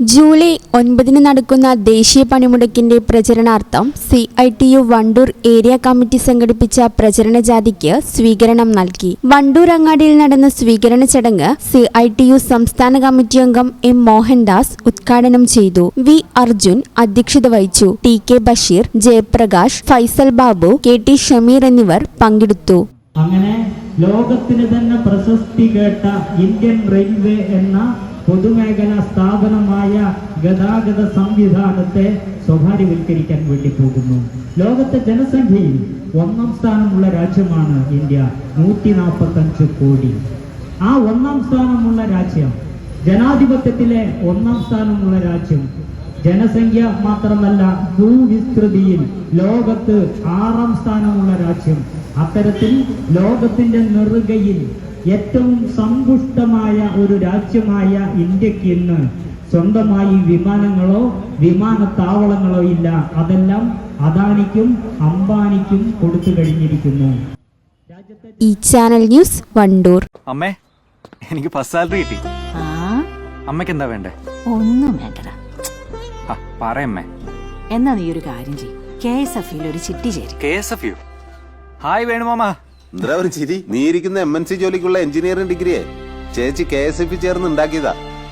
July ഒൻപതിന് നടക്കുന്ന ദേശീയ പണിമുടക്കിന്റെ പ്രചരണാർത്ഥം C I T U Wandoor area committee സംഘടിപ്പിച്ച പ്രചരണ ജാഥയ്ക്ക് സ്വീകരണം നൽകി. വണ്ടൂർ അങ്ങാടിയിൽ നടന്ന സ്വീകരണ ചടങ്ങ് സി ഐ ടി യു സംസ്ഥാന കമ്മിറ്റി അംഗം എം മോഹൻദാസ് ഉദ്ഘാടനം ചെയ്തു. വി അർജുൻ അധ്യക്ഷത വഹിച്ചു. T K Basheer Jayaprakash Faisal Babu K T Shameer എന്നിവർ പങ്കെടുത്തു. അങ്ങനെ ലോകത്തിന് തന്നെ പ്രശസ്തി കേട്ട ഇന്ത്യൻ റെയിൽവേ എന്ന ഗതാഗത സംവിധാനത്തെ സ്വകാര്യവൽക്കരിക്കാൻ വേണ്ടി പോകുന്നു. ലോകത്തെ ജനസംഖ്യയിൽ ഒന്നാം സ്ഥാനമുള്ള രാജ്യമാണ് ഇന്ത്യ. നൂറ്റി നാൽപ്പത്തഞ്ച് കോടി. ആ ഒന്നാം സ്ഥാനമുള്ള രാജ്യം ജനാധിപത്യത്തിലെ ഒന്നാം സ്ഥാനമുള്ള രാജ്യം. ജനസംഖ്യ മാത്രമല്ല ഭൂവിസ്തൃതിയിൽ ലോകത്ത് ആറാം സ്ഥാനമുള്ള രാജ്യം. അത്തരത്തിൽ ലോകത്തിന്റെ നെറുകയിൽ ഏറ്റവും സമ്പുഷ്ടമായ ഒരു രാജ്യമായ ഇന്ത്യയ്ക്ക് ഇന്ന് സ്വന്തമായി വിമാനങ്ങളോ വിമാനത്താവളങ്ങളോ ഇല്ല. അതെല്ലാം അദാനിക്കും അംബാനിക്കും കൊടുത്തു കഴിഞ്ഞിരിക്കുന്നു. ഈ ചാനൽ ന്യൂസ് വണ്ടൂർ. അമ്മേ എനിക്ക് ഫസ്റ്റ് സാലറി കിട്ടി. ആ? അമ്മയ്ക്ക് എന്താ വേണ്ടേ? ഒന്നും വേണ്ടടാ. പറയമ്മേ എന്നാ നീ ഒരു കാര്യം ചെയ് കെ എസ് എഫ് ഒരു ചിട്ടി ചേരി. K S F U? Hi വേണുമാമ എന്താ ഒരു ചിരി? നീ ഇരിക്കുന്ന എം എൻ സി ജോലിക്കുള്ള എഞ്ചിനീയറിംഗ് ഡിഗ്രിയെ. ചേച്ചി കെ എസ് എഫ് ചേർന്ന് ഉണ്ടാക്കിയതാ.